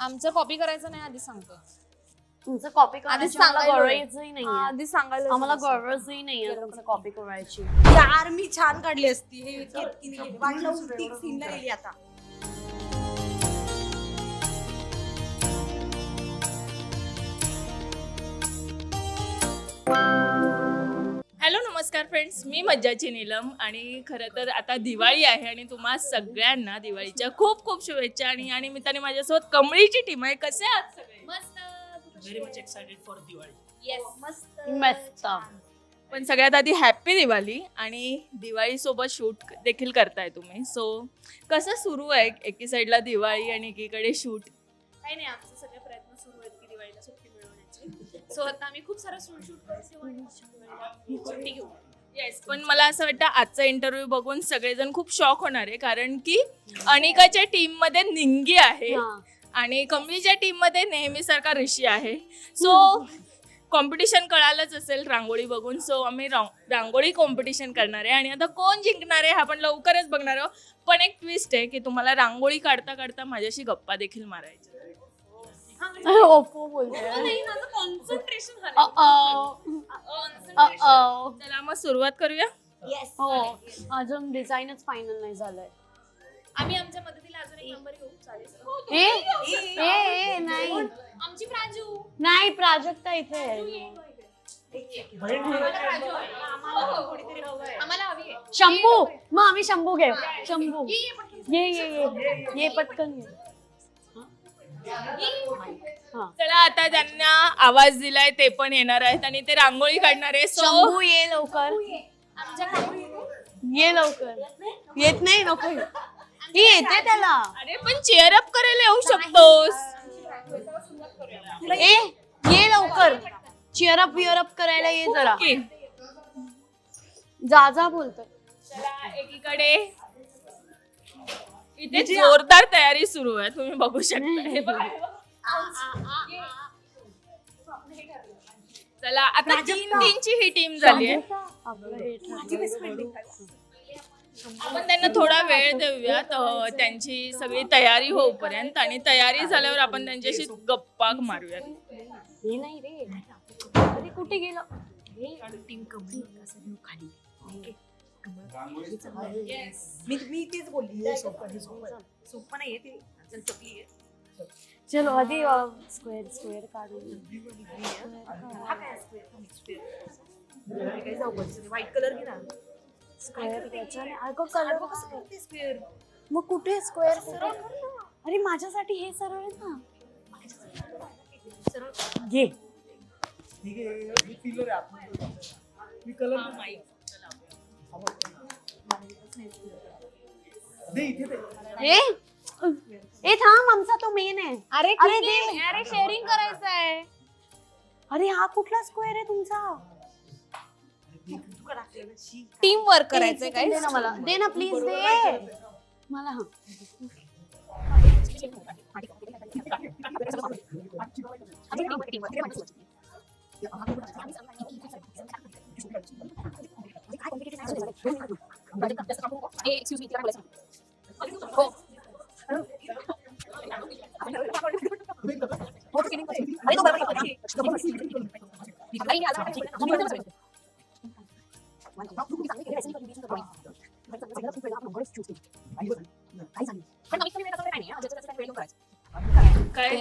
आमचं कॉपी करायचं नाही आधी सांगतो. तुमचं कॉपी आधी करायची आम्हाला सांगायला गरजही हा, नाही आधी सांगायला आम्हाला. गरजही नाहीये तुमचं कॉपी करायची. यार मी छान काढली असती. हे केतकीने केली. वाटलं उलटी सीनला गेली आता. नमस्कार फ्रेंड्स मी मज्जाची नीलम आणि खरं तर आता दिवाळी आहे आणि तुम्हा सगळ्यांना दिवाळीच्या खूप खूप शुभेच्छा आणि या निमित्ताने माझ्यासोबत कमळीची टीम आहे. कसे आहात सगळे? Very much excited for Diwali. मस्त. पण सगळ्यात आधी हॅप्पी दिवाळी आणि दिवाळी सोबत शूट देखील करताय तुम्ही. सो कसं सुरू आहे एकी साईडला दिवाळी आणि एकीकडे शूट काही नाही आमचे सो आता आम्ही खूप सारं शूट शूट सुट्टी घेऊ येस पण मला असं वाटतं आजचा इंटरव्ह्यू बघून सगळेजण खूप शॉक होणार आहे. कारण की अनिकाच्या टीममध्ये निंगी आहे. आणि कमळीच्या टीममध्ये नेहमीसारखा ऋषी आहे. सो कॉम्पिटिशन कळालंच असेल रांगोळी बघून. सो आम्ही रांग- रांगोळी कॉम्पिटिशन करणार आहे. आणि आता कोण जिंकणार आहे हा आपण लवकरच बघणार आहोत. पण एक ट्विस्ट आहे की तुम्हाला रांगोळी काढता काढता माझ्याशी गप्पा देखील मारायच्या ओप्पो बोलते नाही माझं कॉन्सन्ट्रेशन चला मग सुरुवात करूया? हो. अजून डिझाईनच फायनल नाही झालंय. आम्ही आमच्या मदतीला अजून एक नंबर घेऊ. चालेल. ए ए ए नाही. आमची प्राजू. नाही प्राजक्ता इथे आहे. आम्हाला हवी आहे. शंभू मग आम्ही शंभू घेऊ. शंभू. ये ये ये ये पटकन हा. चला आता त्यांना आवाज दिलाय ते पण येणार आहेत आणि ते रांगोळी काढणार आहे सो शंभू ये लवकर. ये. लवकर. येत नाही? नको येऊ. ही येते त्याला. अरे पण चेअर अप करायला येऊ शकतोस. ए ये लवकर. चिअरअप विअरअप करायला ये जरा. जा जा बोलतोय. चला एकीकडे. इथे जोरदार तयारी सुरू आहे तुम्ही बघू शकता. हे बघा. चला आता तीन तीनची ही टीम झाली आहे. आपण त्यांना थोडा वेळ देऊयात अं, त्यांची सगळी तयारी होऊपर्यंत. आणि तयारी झाल्यावर आपण त्यांच्याशी गप्पा मारूयात. हे नाही रे. अरे कुठे गेलं? मी मी तेच बोलली हे सोपं सोपं सोपं नाही ते. चल आहे. चलो आधी स्क्वेअर स्क्वेअर हा जाऊ व्हाईट कलर घे ना. स्क्वेअर त्याच्याने अगं कलर कसं करते स्क्वेअर मग कुठे स्क्वेअर अरे माझ्यासाठी हे सरळ आहे ना. घे. मी कलर दे इथे दे. ए ए थांब आमचा तो मेन आहे. अरे अरे अरे दे. अरे शेअरिंग करायचं आहे अरे हा कुठला स्क्वेअर आहे तुमचा? टीम वर्क करायचंय काय दे ना मला. दे ना प्लीज दे. मला हा. Eh, excuse me, tira la Oh. Thank you. काय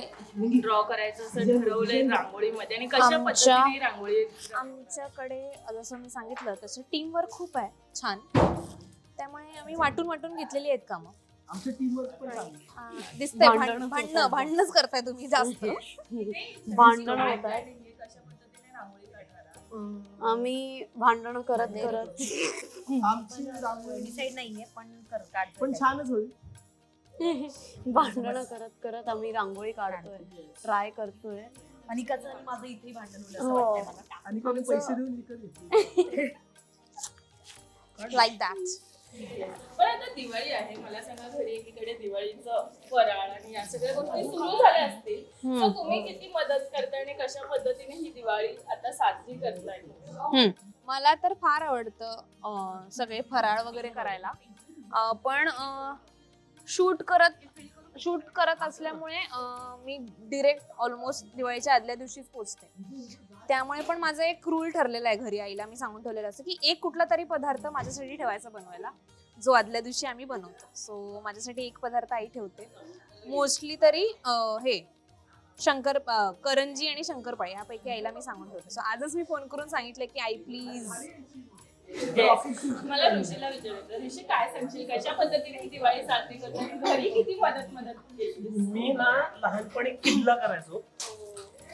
ड्रॉ करायचं असं ठरवलंय रांगोळीमध्ये? आणि कशा आमच्या- पद्धतीने रांगोळी आमच्याकडे जसं मी सांगितलं तसं टीम वर्क खूप आहे छान. त्यामुळे आम्ही वाटून वाटून घेतलेली आहेत कामं. आमच्या टीम वर्क पण चांगली. आ, दिसतंय भांडणं भांडणं होतात. भांडणं भांडणच करताय तुम्ही जास्त. भांडण होत आहे कशा पद्धतीने रांगोळी काढणार? आहात? आम्ही भांडण करत करत. आमची रांगोळी नाहीये पण पण छानच होईल. भांडण करत करत आम्ही रांगोळी काढतोय ट्राय करतोय. अनिकाचं आणि माझं इथे भांडण असं हो. वाटतंय मला. आणि कोणी पैसे देऊन विकत घेतली. लाईक दॅट पण आता दिवाळी आहे मला सांगा घरी एकीकडे दिवाळीचं फराळ आणि या सगळ्या गोष्टी सुरू झाल्या असतील. तर तुम्ही किती मदत करताय आणि कशा पद्धतीने ही दिवाळी आता साजरी करताय मला तर फार आवडतं अं, सगळे फराळ वगैरे करायला. अं, पण शूट करत शूट करत असल्यामुळे अं, मी डिरेक्ट ऑलमोस्ट दिवाळीच्या आदल्या दिवशीच पोचते. त्यामुळे पण माझं एक रूल ठरलेला आहे घरी आईला. मी सांगून ठेवलेलं असं की एक कुठला तरी पदार्थ माझ्यासाठी ठेवायचा बनवायला जो आदल्या दिवशी आम्ही बनवतो. सो माझ्यासाठी एक पदार्थ आई ठेवते. मोस्टली तरी अं, हे शंकर अं, करंजी आणि शंकरपाळी यापैकी आईला मी सांगून ठेवते. सो आजच मी फोन करून सांगितलं की आई प्लीज मला ऋषीला विचारायचं ऋषी काय सांगशील? कशा पद्धतीने ही दिवाळी साजरी करतो आणि घरी किती मदत मदत केली मी ना लहानपणी किल्ला करायचो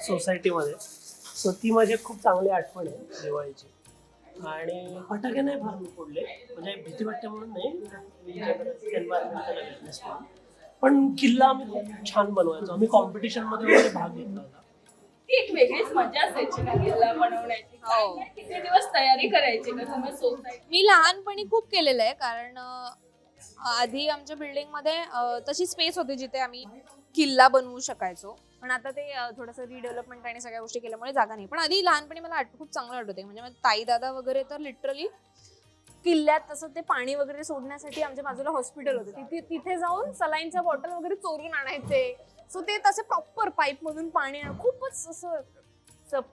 सोसायटीमध्ये सो ती माझी खूप चांगली आठवण आहे दिवाळीची. आणि फटाके नाही फार मी फोडले. म्हणजे भीती वाटते म्हणून नाही. एन्व्हायरमेंटल अवेअरनेस म्हणून पण किल्ला आम्ही खूप छान बनवायचो. आम्ही कॉम्पिटिशनमध्ये वगैरे भाग घेतला होता. ती एक वेगळीच मजा असायची ना किल्ला बनवण्याची. हो. काय किती दिवस तयारी करायची का तुम्ही सोसायटी मी लहानपणी खूप केलेलं आहे कारण अं, आधी आमच्या बिल्डिंगमध्ये अं, तशी स्पेस होती जिथे आम्ही किल्ला बनवू शकायचो. पण आता ते अं, थोडंसं रिडेव्हलपमेंट आणि सगळ्या गोष्टी केल्यामुळे जागा नाही. पण आधी लहानपणी मला आठ- खूप चांगलं आठवते म्हणजे माझे ताई दादा वगैरे तर लिटरली किल्ल्यात तसं ते पाणी वगैरे सोडण्यासाठी आमच्या बाजूला हॉस्पिटल होतं. तिथे तिथे जाऊन सलाईनच्या बॉटल वगैरे चोरून आणायचे. सो ते तसे प्रॉपर पाईप मधून पाणी खूपच असं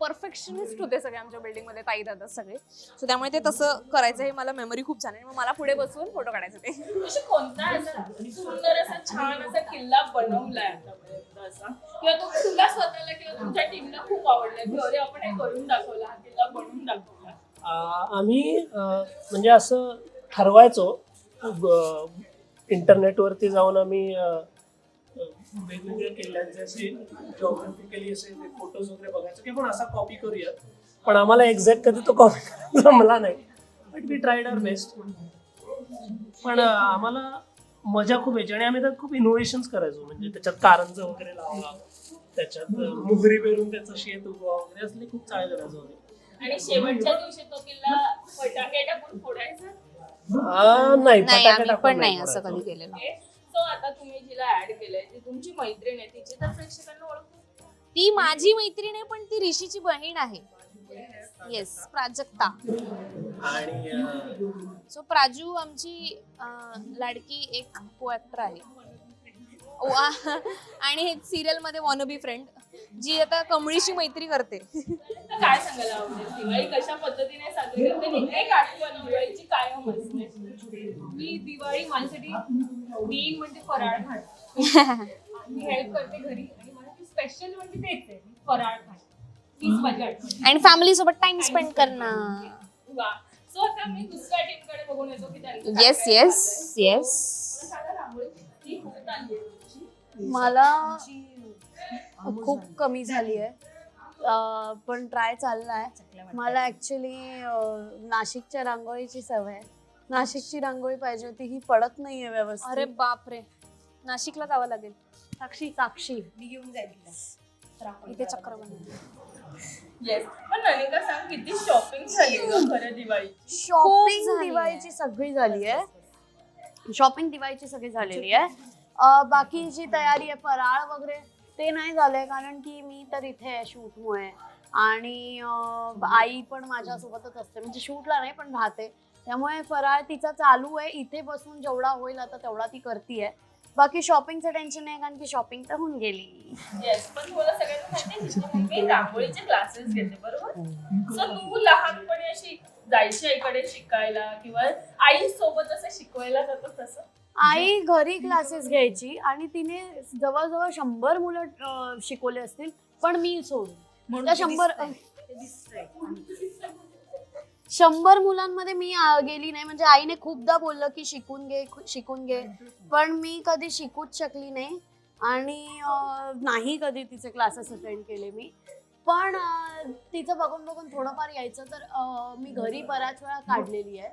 परफेक्शनिस्ट होते सगळे आमच्या बिल्डिंगमध्ये ताई दादा सगळे. सो त्यामुळे ते तसं करायचं हे मला मेमरी खूप छान आहे. मग मला पुढे बसून फोटो काढायचे ते. अशी कोणता असा सुंदर असा छान असा किल्ला बनवलाय आतापर्यंत असा? किंवा तो तुला स्वतःला किंवा तुमच्या टीमला खूप आवडला की अरे आपण हे करून दाखवला हा किल्ला बनवून दाखवला. आम्ही म्हणजे असं ठरवायचो इंटरनेटवरती जाऊन आम्ही वेगवेगळ्या किल्ल्यांचे असे जॉग्राफिकली असे फोटोज वगैरे बघायचो. की आपण असा कॉपी करूया पण आम्हाला एक्झॅक्ट कधी तो कॉपी जमला नाही. But we tried our best पण आम्हाला मजा खूप यायची. आणि आम्ही त्यात खूप इनोव्हेशन्स करायचो. म्हणजे त्याच्यात कारंज वगैरे लावा. त्याच्यात अ, मोहरी पेरून त्याचं शेत उगवा वगैरे. असले खूप चाळे करायचो आम्ही. आणि शेवटच्या दिवशी तो किल्ला फटाके टाकून फोडायचा? नाही. फटाके टाकून पण नाही असं. कधी केलेलं. सो आता तुम्ही जिला ऍड केलंय ती तुमची मैत्रीण आहे तिची तर प्रेक्षकांना ओळख. ती माझी मैत्रीण आहे पण ती ऋषीची बहीण आहे. येस प्राजक्ता. आणि अ, सो प्राजू आमची अं, लाडकी एक को ऍक्टर आहे. वा- आणि एक सिरियलमध्ये वॉनबी फ्रेंड जी आता कमळीशी मैत्री करते. तर काय सांगायला आवडेल? दिवाळी कशा पद्धतीने साजरी करते? आणि एक आठवण दिवाळीची कायम असते मी दिवाळी माझ्यासाठी मेन म्हणजे फराळ खाणं मी हेल्प करते घरी. आणि मला स्पेशल म्हणजे तेच आहे फराळ खाणं तीच माझी आठवण. आणि फॅमिली सोबत टाइम स्पेंड करणं. वा. सो आता मी दुसऱ्या टीमकडे बघून येतो की काय येस काय येस येस मला सांगा रांगोळी किती होत आली आहे तुमची? मला खूप कमी झाली आहे. पण ट्राय चाललाय मला ऍक्च्युली नाशिकच्या रांगोळीची सवय आहे. नाशिकची रांगोळी पाहिजे होती ही पडत नाहीये अरे व्यवस्थित बापरे. नाशिकला जावं लागेल. साक्षी साक्षी मी घेऊन जाईल तिला. तर आपण इथे चक्र येस पण अनिका सांग किती शॉपिंग झाली ग खरं दिवाळी शॉपिंग. दिवाळीची सगळी झाली आहे. शॉपिंग दिवाळीची सगळी झालेली आहे. अं, बाकीची तयारी आहे फराळ वगैरे ते नाही झालंय कारण की मी तर इथे आहे. शूटमुळे आणि अं, आई पण माझ्यासोबतच असते. म्हणजे शूटला नाही पण राहते. त्यामुळे फराळ तिचा चालू आहे. इथे बसून जेवढा होईल आता तेवढा ती करतीये. बाकी शॉपिंगचं टेन्शन नाही कारण की शॉपिंग तर होऊन गेली. येस पण सगळ्यांना माहिती आहे रांगोळीचे क्लासेस घेते बरोबर? सो तू लहानपणी अशी जायची आईकडे शिकायला किंवा आई सोबत असं शिकवायला जातं तसं? आई घरी क्लासेस घ्यायची आणि तिने जवळजवळ शंभर मुलं अं, शिकवले असतील पण मी सोडून. त्या शंभर. शंभर मुलांमध्ये मी आ, गेली नाही. म्हणजे आईने खूपदा बोललं की शिकून घे खु- शिकून घे. पण मी कधी शिकूच शकली नाही. आणि अं, नाही कधी तिचे क्लासेस अटेंड केले मी. पण अं, तिचं बघून बघून थोडंफार यायचं तर अं, मी घरी बऱ्याच वेळा काढलेली आहे.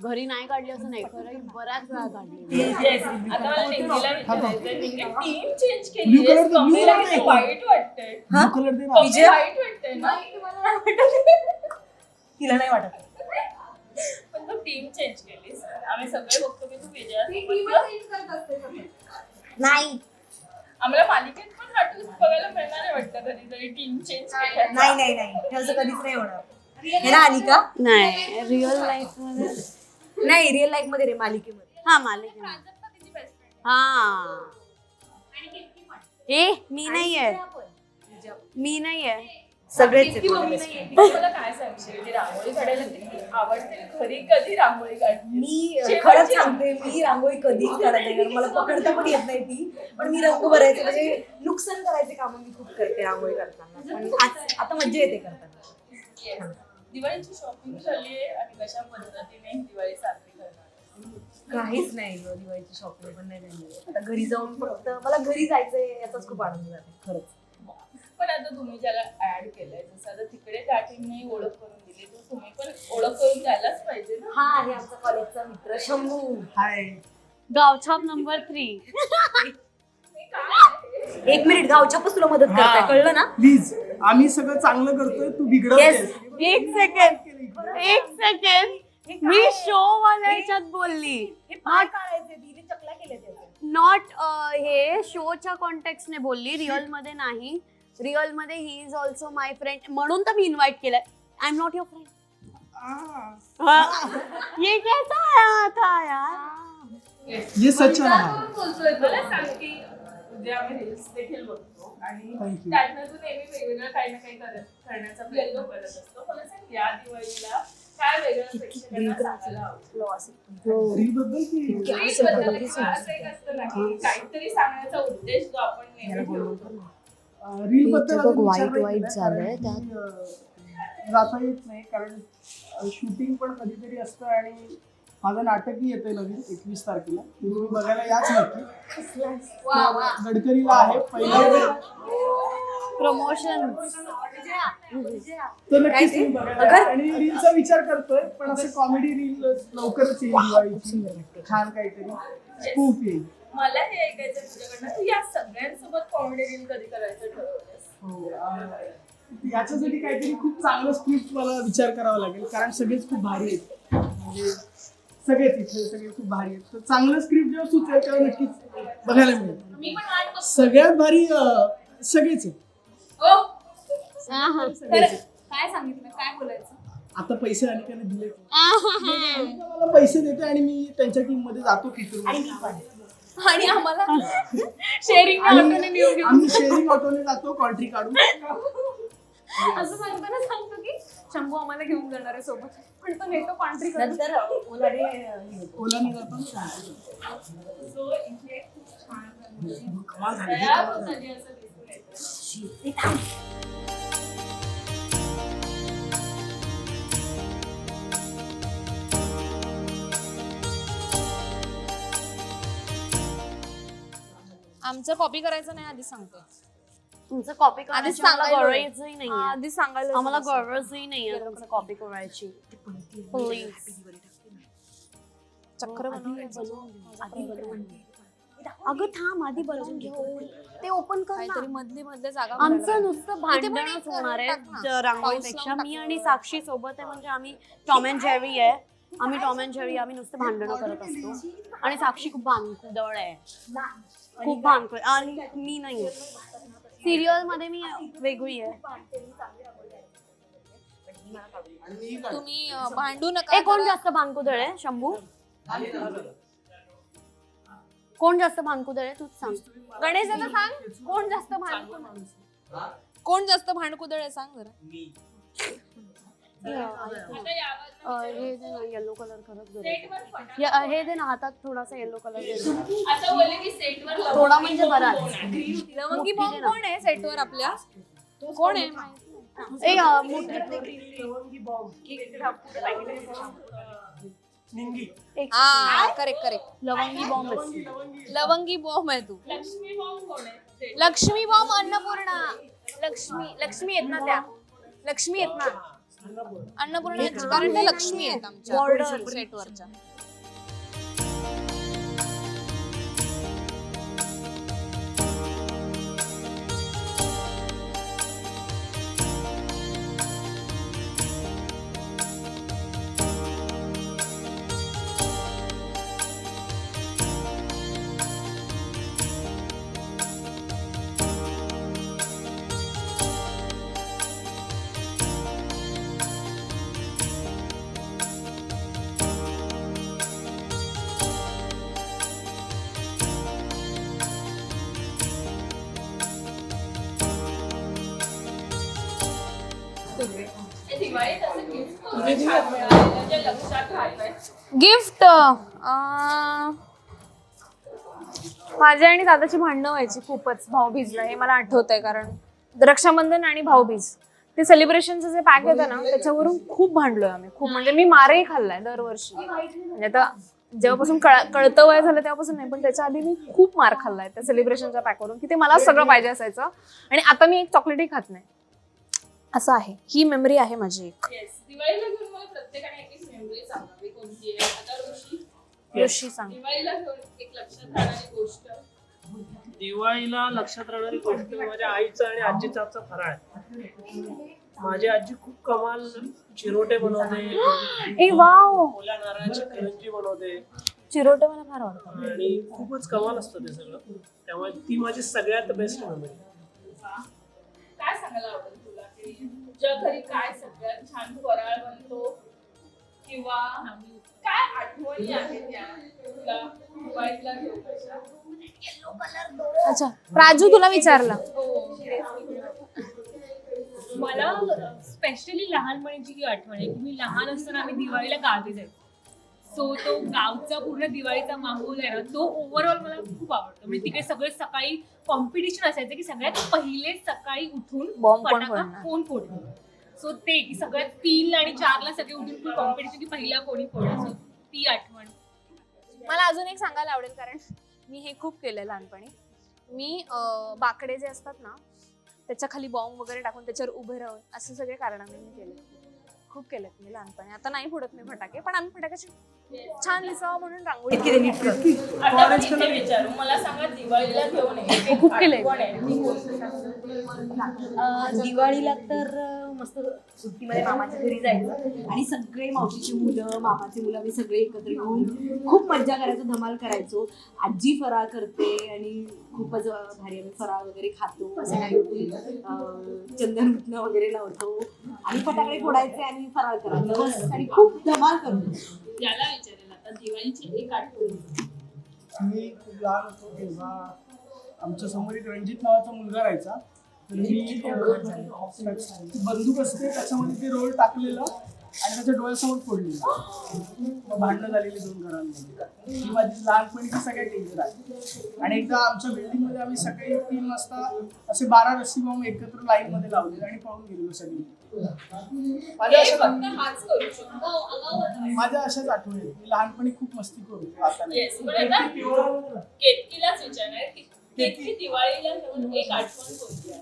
घरी नाही काढली असं नाही खरं बऱ्याच वेळा काढलेली आहे. येस आता मला निंगीला विचारायचं निंगी टीम चेंज Blue केली color- blue कमीला color किती नाही. वाईट वाटतंय. Blue color दे ना. कमी विजय? वाईट वाटतंय ना? तिला नाही वाटत. पण तू टीम चेंज केलीस आम्ही सगळे बघतो की तू विजयासोबत नाही. आम्हाला मालिकेत पण हा twist बघायला मिळणार आहे वाटतं कधीतरी टीम चेंज केल्याचा. नाही नाही नाही हे असं कधीच नाही होणार. हे ना अनिका? नाही रिअल लाईफमध्ये. नाही रिअल लाईफमध्ये रे मालिकेमध्ये. हा मालिकेमध्ये. हा. ए मी नाहीये. मी नाहीये. सगळेच. मला काय सांगशील ती रांगोळी काढायला किती आवडते. खरी कधी रांगोळी काढते. मी अ, शेवटची खरंच सांगते मी रांगोळी कधीच काढत नाही कारण मला पकडता पण येत नाही ती. पण मी रंग भरायचे म्हणजे नुकसान करायचे कामं मी खूप करते रांगोळी करताना पण आज आता मज्जा येते करताना. दिवाळीची शॉपिंग झाली आहे आणि कशा पद्धतीने दिवाळी साजरी करणार? काहीच नाही ग दिवाळीची शॉपिंग पण नाही झाली. आता घरी जाऊन फक्त मला घरी जायचंय याचाच खूप आनंद झाला खरंच. पण आता तुम्ही ज्याला ऍड केलंय जसं आता तिकडे त्या टीमने ओळख करून दिली तर तुम्ही पण ओळख करून द्यायलाच पाहिजे ना? हा आहे आमचा कॉलेजचा मित्र शंभू. हाय गावछाप नंबर थ्री एक मिनिट गावच्यापच तुला मदत करताय हा. कळलं ना? प्लीज आम्ही सगळं चांगलं करतोय तू Yes. बिघडवतेस एक सेकंड एक सेकंड मी शो वाल्या ह्याच्यात बोलली. हे पाय काढायचे तिने चकला केले त्याचे नॉट हे शोच्या कॉन्टेक्टने बोलली रिअलमध्ये नाही. रिअलमध्ये he is also my friend म्हणून तर मी इन्व्हाइट केलंय. I am not your friend ये कैसा आया था यार ये सच रहा बोलतोय मला सांग की उद्या आम्ही रील्स देखील बघतो आणि Thank you. त्यातनं तू नेहमी वेगवेगळं काही ना काही करत करण्याचा प्रयत्न करत असतो. मला सांग या दिवाळीला काय वेगळं प्रेक्षकांना सांगायला आवडेल? रील बद्दल की Reels बद्दल एक खास एक असतं ना की काहीतरी सांगण्याचा उद्देश जो आपण नेहमी ठेवतो. रील बद्दल बघ, white केला, झालंय अं, जाता येत नाही कारण शूटिंग पण कधीतरी असतं आणि माझं नाटकही येतंय नवीन एकवीस तारखेला. तुम्ही बघायला याच नक्की. गडकरीला आहे पहिला प्रमोशन. तर नक्कीच तुम्ही बघायला. आणि रीलचा विचार करतोय पण असं कॉमेडी रील लवकरच येईल दिवाळीची. छान काहीतरी. स्कूप येईल. मला हे ऐकायचं तुझ्याकडनं. तू या सगळ्यांसोबत कॉमेडी रील कधी करायचं ठरवलंस हो, अं, याच्यासाठी काहीतरी खूप चांगलं स्क्रिप्ट मला विचार करावा लागेल कारण सगळेच खूप भारी आहेत. म्हणजे सगळेच इथे सगळे खूप भारी आहेत. तर चांगलं स्क्रिप्ट जेव्हा सुचेल तेव्हा नक्कीच बघायला मिळेल. मी पण वाट बघतो. सगळ्यात भारी अं, सगळेच आहेत. हो सगळेच आहेत. काय सांगितलं काय बोलायचं? आता पैसे अनेकाने दिले मला पैसे देते आणि मी त्यांच्या टीममध्ये जातो फिरून आणि आम्हाला शेअरिंग आणि आम्ही शेअरिंग ऑटोने जातो कॉन्ट्री काढून. असं सांगताना सांगतो की शंभू आम्हाला घेऊन जाणार आहे सोबत. पण तो नेतो पांढरी नंतर. ओलाने जातो. सो इथे खूप छान कमाल झाली तयार होत झाली असं दिसून येतं. आमचं कॉपी करायचं नाही आधी सांगतो तुमचं कॉपी आधी करायची आम्हाला सांगायला गरजही हा, नाही आधी सांगायला आम्हाला. गरजही नाही तुमचं कॉपी करायची. प्लीज चक्र. अगं थांब आधी बनवून घेऊ ते ओपन कर ना. काहीतरी मधली मधल्या जागा आमचं. नुसतं पण भांडणच होणार आहे. टाक ना. ज- रांगोळीपेक्षा पाऊस लावून मी टाक. आणि साक्षी सोबत आहे म्हणजे आम्ही टॉम अँड जेरी आहे. आम्ही टॉम अँड जेरी आम्ही नुसतं भांडणं करत असतो. आणि साक्षी खूप भांकुदळ आहे. खूप भांडकोय आणि मी नाही सिरियलमध्ये मी वेगळी आहे. तुम्ही अं, भांडू नका ए कोण. जास्त भांकुदळ आहे शंभू. कोण जास्त भांकुदळ आहे तूच सांग. गणेश दादा सांग. कोण जास्त भांडकुदळ कोण जास्त भांडकुदळ आहे सांग जरा. अ, हे दे ना येलो कलर खरंच या- हे दे ना हातात थोडासा येलो कलर दे थोडा म्हणजे बराच लवंगी बॉम्ब कोण आहे सेटवर आपल्या? कोण आहे? ए मोठी हा करेक्ट करेक्ट लवंगी बॉम्ब लवंगी बॉम्ब आहे तू. लक्ष्मी बॉम्ब अन्नपूर्णा. लक्ष्मी लक्ष्मी आहेत ना त्या. लक्ष्मी आहेत ना. अन्नपूर्णा कारण लक्ष्मी आहेत आमच्या सेटवरच्या गिफ्ट माझ्या आणि दादाची भांडणं व्हायची खूपच भाऊबीजला. हे मला आठवत आहे कारण रक्षाबंधन आणि भाऊबीज. ते सेलिब्रेशनचं जे पॅक येतं ना त्याच्यावरून खूप भांडलोय आम्ही. खूप म्हणजे मी मारही खाल्लाय दरवर्षी. म्हणजे आता जेव्हापासून कळ कळतं वय झालं तेव्हापासून नाही पण त्याच्या आधी मी खूप मार खाल्लाय त्या सेलिब्रेशनच्या पॅकवरून की ते मला सगळं पाहिजे असायचं. आणि आता मी एक चॉकलेटही खात नाही. असं आहे. ही मेमरी आहे माझी एक. येस दिवाळीला घेऊन मला प्रत्येकाने एक एक मेमरी सांगावी कोणती आहे? आता ऋषी. ऋषी सांग. दिवाळीला घेऊन एक लक्षात राहणारी गोष्ट. दिवाळीला लक्षात राहणारी गोष्ट माझ्या आईचा आणि आजीचा फराळ. माझी आजी खूप कमाल चिरोटे बनवते. ए वाव! ओल्या नारळाची करंजी बनवते. चिरोटे मला फार आवडतात. आणि खूपच कमाल असतं ते सगळं. त्यामुळे ती माझी सगळ्यात बेस्ट मेमरी काय सांगायला आवडेल? तुझ्या घरी काय सगळ्यात छान फराळ बनतो. किंवा काय आठवणी आहेत त्या तुला? दिवाळीला घेऊन अशा? अच्छा प्राजू तुला विचारलं. मला स्पेशली लहानपणीची ही आठवण आहे की मी लहान असताना आम्ही दिवाळीला गावी जायचो. सो तो गावचा पूर्ण दिवाळीचा माहोल आहे ना तो ओव्हरऑल मला खूप आवडतो. म्हणजे तिकडे सगळे सकाळी कॉम्पिटिशन असायचं की सगळ्यात पहिले सकाळी उठून Bomb कोण फटाका फोडणार? कोण फोडणार? सो ते की सगळ्यात तीन आणि चारला सगळे उठून कॉम्पिटिशन की पहिला कोणी सो ती आठवण. मला अजून एक सांगायला आवडेल कारण मी हे खूप केलंय लहानपणी. मी अं, बाकडे जे असतात ना त्याच्याखाली बॉम्ब वगैरे टाकून त्याच्यावर उभे राहून असे सगळे कारणामे मी केले खूप केलेत मी लहानपणी. आता नाही फोडत मी फटाके पण आम्ही फटाक्याची छान दिसावं म्हणून रांगोळी. आता मी इथे विचारू मला सांगा दिवाळीला घेऊन एक एक खूप केलंय. आठवण आहे. अं, दिवाळीला तर अं, मस्त सुट्टीमध्ये मामाच्या घरी जायचं. आणि सगळे मावशीची मुलं मामाची मुलं आम्ही सगळे एकत्र येऊन खूप मज्जा करायचो धमाल करायचो. आजी फराळ करते आणि खूपच अं, भारी आम्ही फराळ वगैरे खातो. अं, चंदन उठणं वगैरे लावतो. आणि फटाकडे फोडायचे आणि फराळ करायचं आणि खूप धमाल करतो. याला विचारेल आता दिवाळीची एक आठवण. मी खूप लहान होतो तेव्हा आमच्यासमोर एक रणजित नावाचा मुलगा राहायचा. तर मी अं, बंदूक असते त्याच्यामध्ये ते रोल टाकलेलं. आणि त्याच्या डोळ्यासमोर फोडलेलं मग भांडणं झालेली दोन घरांमध्ये. ही माझी लहानपणीची सगळ्यात डेंजर आहे. आणि एकदा आमच्या बिल्डिंगमध्ये आम्ही सकाळी तीन वाजता असे बारा रस्सी बॉम्ब एकत्र लाईन मध्ये लावले आणि पळून गेलेलो सगळे. माझ्या अशा फक्त हाच करू शकतो. माझ्या अशाच आठवणी आहेत. मी लहानपणी खूप मस्ती करू आता केतकीलाच विचारणार केतकी दिवाळीला एक आठवण आहे?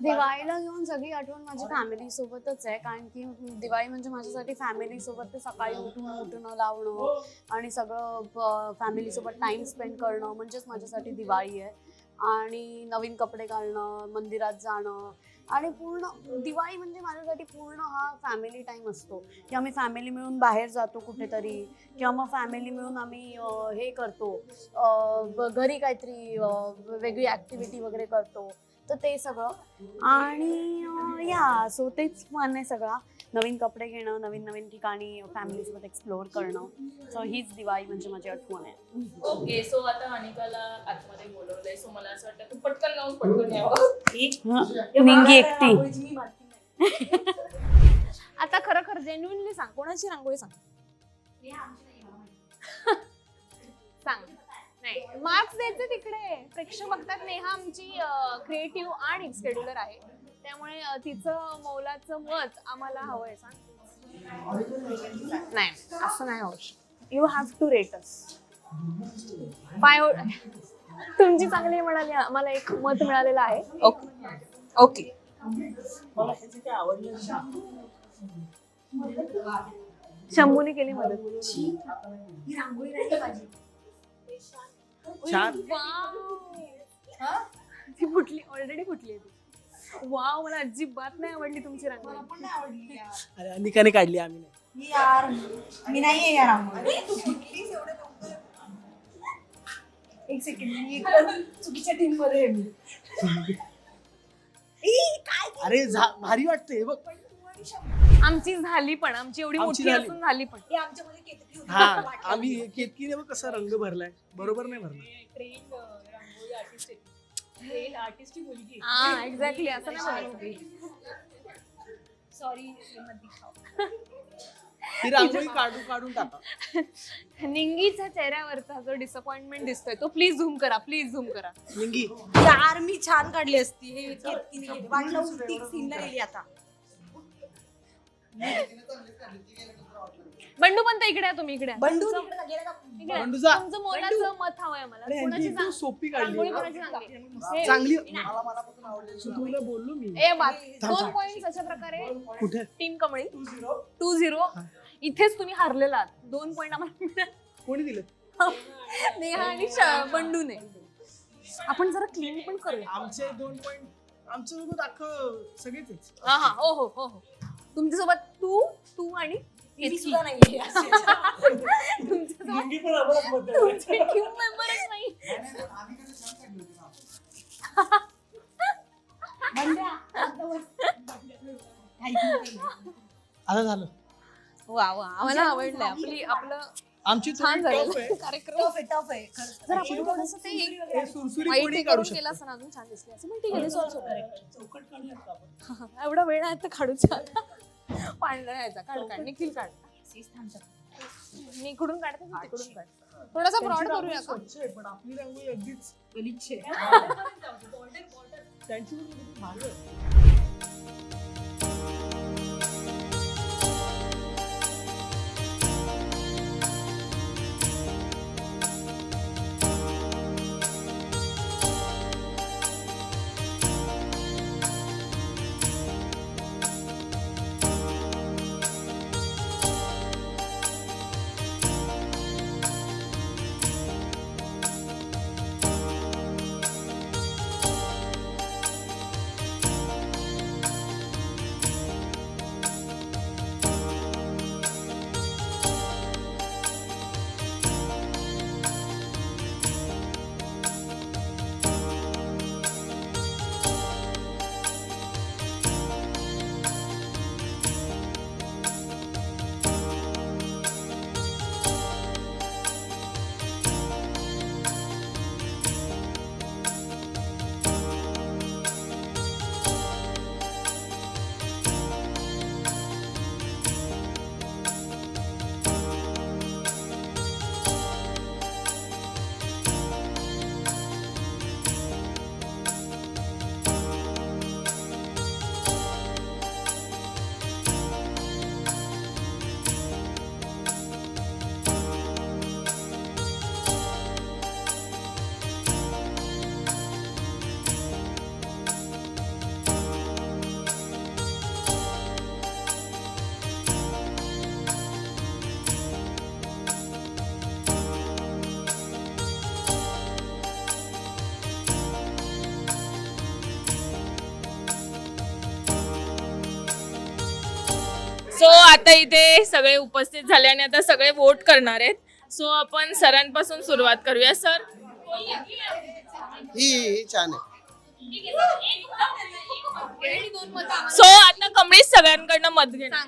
दिवाळीला घेऊन सगळी आठवण माझी फॅमिली सोबतच आहे कारण की दिवाळी म्हणजे माझ्यासाठी फॅमिली सोबत ते सकाळी उठून उठणं लावणं आणि सगळं फॅमिली सोबत टाइम स्पेंड करणं म्हणजेच माझ्यासाठी दिवाळी आहे. आणि नवीन कपडे घालणं मंदिरात जाणं आणि पूर्ण दिवाळी म्हणजे माझ्यासाठी पूर्ण हा फॅमिली टाईम असतो. की आम्ही फॅमिली मिळून बाहेर जातो कुठेतरी किंवा मग फॅमिली मिळून आम्ही हे करतो घरी काहीतरी वेगळी ॲक्टिव्हिटी वगैरे करतो. तर ते सगळं. आणि या सो तेच मन आहे सगळा. नवीन कपडे घेणं नवीन नवीन ठिकाणी फॅमिलीसोबत एक्सप्लोअर करणं. सो हीच दिवाळी म्हणजे माझी आठवण आहे. ओके सो आता अनिकाला आतमध्ये बोलवलंय. सो मला असं वाटतं तू पटकन जाऊन पटकन यावं निंगी एकटी. आता खरं खरं जेन्युनली सांग. कोणाची रांगोळी सांग? सांग. नाही. मार्क्स द्यायचे तिकडे. प्रेक्षक बघतात नेहा आमची क्रिएटिव्ह आणि स्केड्युलर आहे. त्यामुळे अं, तिचं मौलाचं मत आम्हाला हवंय सांग. नाही असं नाही होऊ you have to rate us five तुमची चांगली मिळाली मला एक मत मिळालेलं आहे. Okay okay. मला हे जे काही आवडलं शंभूने केली मदत. ही रांगोळी नाही माझी छान. ती फुटली ऑलरेडी फुटली आहे ती वाव मला अजिबात नाही आवडली तुमची रांगोळी पण नाही आवडली यार. अरे अनिकाने काढली आम्ही नाही यार मी नाहीये या रांगोळी तू कुठलीच एवढं लवकर एक सेकंड मी इकडं चुकीच्या टीममध्ये आहे मी ई, काय ते? अरे झा- भारी वाटते हे बघ पण तू आणि शंभू- आमची झाली पण आमची एवढी आमची मोठी झाली. असून झाली पण हे आमच्यामध्ये केतकी. हा. आम्ही केतकीने बघ कसा रंग भरलाय? बरोबर नाही भरला. ट्रेन रांगोळी आर्टिस्ट ट्रेन आर्टिस्टची मुलगी. आहे. हा एक्झॅक्टली असं नाही सॉरी रांगोळी काढू काढून टाका. निंगीच्या चेहऱ्यावरचा जो डिसअपॉइंटमेंट दिसतोय तो प्लीज झूम करा प्लीज झूम करा. निंगी. यार मी छान काढली असती. हे नाही गेली. वाटलं उलटी सीनला गेली आता. बंडू पण इकडे आहे तुम्ही इकडे आहे. बंडू तुमचं-? इकडे आहे. मोलाचं मत हवंय मला. अरे कोणाची यांची तू चांग- सोपी रांगोळी काढली कोणाची चांगली हे- चांगली मला मनापासून आवडली So तुला बोललो मी. ए बात थांब, दोन थांब. पॉइंट अशा प्रकारे कुठे? टीम कमळी. Two zero. इथेच तुम्ही हारलेला आहात. दोन पॉइंट आम्हाला मिळाले. कोणी दिले? नेहा आणि श- बंडूने. आपण जरा क्लीन पण करूया. आमचे दोन पॉइंट आमच्यासोबत अख्खं सगळेच. आहेत. हा हा. हो हो हो हो. तुमच्यासोबत तू तू आणि मी केतकी. सुद्धा नाहीये. तुमच्यासोबत निंगी पण आम्हालाच मध्ये तुमचे टीम मेंबरच नाही. आता झालं. वा वा. आम्हाला आवडलंय. आपली आपलं आमची छान झालं. कार्यक्रम. टफ आहे टफ आहे. खरंच. जर आपण थोडंसं ते एक सुरसुरी वाईट कोणी काढू करून केलं शकतो? असतं ना अजून छान दिसले असं पण ठीक आहे सॉल्व चौकट काढूयात का आपण एवढा वेळ आहे तर काढूचा पांढरा यायचा. काढ काढ. निखिल काढ. मी इकडून काढते तू तिकडून काढ थोडासा फ्रॉड करूया का? स्वच्छ आहे पण आपली रांगोळी अगदीच गलिच्छ आहे. त्यांची पण किती भारी आहे. आता इथे सगळे उपस्थित झाले आणि आता सगळे वोट करणार आहेत. सो आपण सरांपासून सुरुवात करूया. सर ही ही छान आहे. सो आता कमळीच सगळ्यांकडनं मत घेणार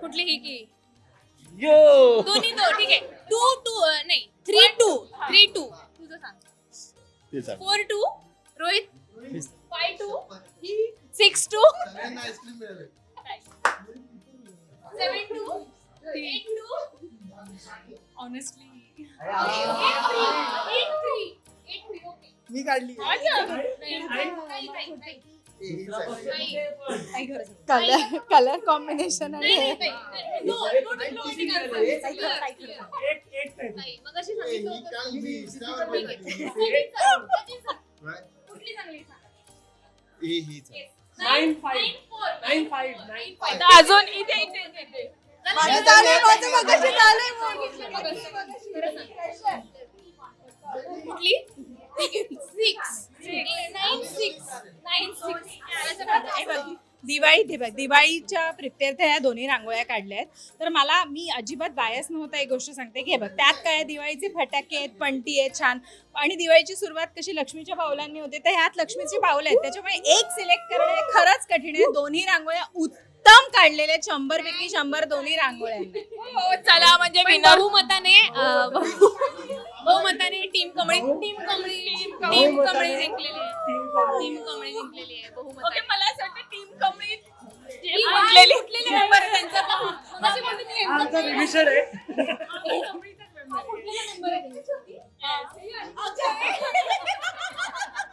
कुठली ही की? यो! दोन्ही दो ठीक आहे. टू टू नाही. थ्री टू थ्री टू तुझं सांग. ते four two Rohit? Five two six two सगळ्यांना आईस्क्रीम मिळाले. Seven two eight two honestly मी काढली. हीच आहे. कलर कलर कॉम्बिनेशन आहे. नाईन फाईव्ह नाईन आता अजून इथे इथे इथे, इथे माझं झालंय, माझं मगाशी झालंय. कुठली six nine six nine six Diwali दिवा दिवाळीच्या प्रित्यर्थ ह्या दोन्ही रांगोळ्या काढल्या आहेत. तर मला मी अजिबात बायस नव्हता एक गोष्ट सांगते. की हे बघ त्यात काय दिवाळीचे फटाके आहेत पंटी आहेत छान. आणि दिवाळीची सुरुवात कशी लक्ष्मीच्या पावलांनी होते तर ह्यात लक्ष्मीची पावलं आहेत. त्याच्यामुळे एक सिलेक्ट करणं हे खरंच कठीण आहे. दोन्ही रांगोळ्या उत्तम काढलेल्या आहेत. शंभर पैकी शंभर दोन्ही रांगोळ्या हो, चला म्हणजे बहुमताने बहुमताने team Kamli team Kamli team Kamli जिंकलेली आहे. टीम कमळी जिंकलेली आहे ओके बहुमताने मला असं वाटतं टीम कमळी फुटलेली विभीषण आहे.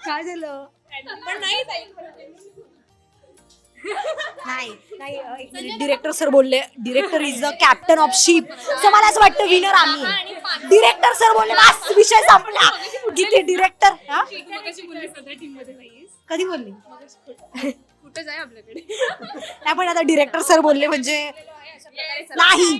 काय झालं? पण नाही ताई. नाही नाही डिरेक्टर सर बोलले director is the captain of ship so मला असं वाटतं विनर आम्ही. डिरेक्टर सर बोलले बस विषय संपला. किती डिरेक्टर कधी बोलली? कुठे जाय आपल्याकडे? नाही पण आता डिरेक्टर सर बोलले म्हणजे नाही.